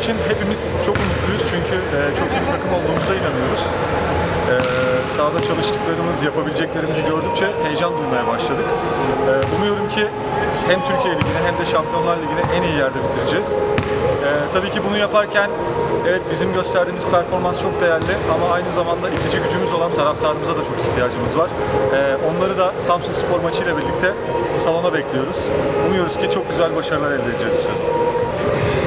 İçin hepimiz çok umutluyuz çünkü e, çok iyi bir takım olduğumuza inanıyoruz. E, sahada çalıştıklarımız, yapabileceklerimizi gördükçe heyecan duymaya başladık. E, umuyorum ki hem Türkiye Ligi'ne hem de Şampiyonlar Ligi'ne en iyi yerde bitireceğiz. Tabii ki bunu yaparken evet bizim gösterdiğimiz performans çok değerli ama aynı zamanda itici gücümüz olan taraftarımıza da çok ihtiyacımız var. Onları da Samsun Spor maçıyla birlikte salona bekliyoruz. Umuyoruz ki çok güzel başarılar elde edeceğiz bu sezon.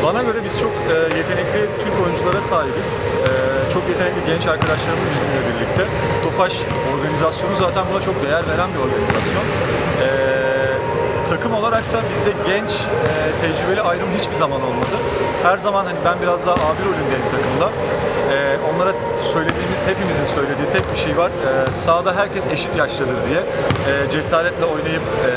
Bana göre biz çok e, yetenekli Türk oyunculara sahibiz. E, çok yetenekli genç arkadaşlarımız bizimle birlikte. Tofaş organizasyonu zaten buna çok değer veren bir organizasyon. E, takım olarak da bizde genç, e, tecrübeli ayrım hiçbir zaman olmadı. Her zaman hani ben biraz daha abi rolündeyim takımda. E, onlara söylediğimiz, hepimizin söylediği tek bir şey var. E, sahada herkes eşit yaştadır diye. E, cesaretle oynayıp e,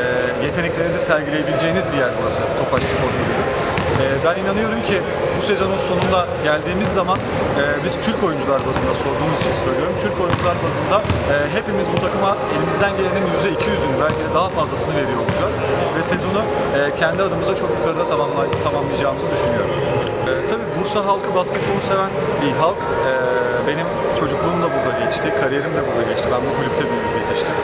yeteneklerinizi sergileyebileceğiniz bir yer burası Tofaş Spor Kulübü. Ee, ben inanıyorum ki bu sezonun sonunda geldiğimiz zaman e, biz Türk oyuncular bazında sorduğumuz için söylüyorum. Türk oyuncular bazında e, hepimiz bu takıma elimizden gelenin %200'ünü belki de daha fazlasını veriyor olacağız. Ve sezonu e, kendi adımıza çok yukarıda tamamlay- tamamlayacağımızı düşünüyorum. Tabii Bursa halkı basketbolu seven bir halk. Benim çocukluğum da burada geçti, kariyerim de burada geçti. Ben bu kulüpte büyüyüp yetiştim.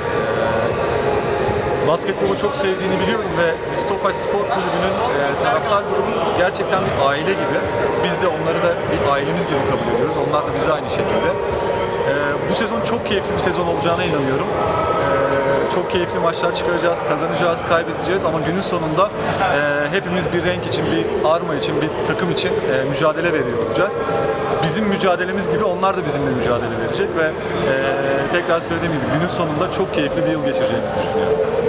Basketbolu çok sevdiğini biliyorum ve biz Spor Kulübü'nün e, taraftar grubu gerçekten bir aile gibi. Biz de onları da bir ailemiz gibi kabul ediyoruz. Onlar da bizi aynı şekilde. E, bu sezon çok keyifli bir sezon olacağına inanıyorum. E, çok keyifli maçlar çıkaracağız, kazanacağız, kaybedeceğiz ama günün sonunda e, hepimiz bir renk için, bir arma için, bir takım için e, mücadele veriyor olacağız. Bizim mücadelemiz gibi onlar da bizimle mücadele verecek ve e, tekrar söylediğim gibi günün sonunda çok keyifli bir yıl geçireceğimizi düşünüyorum.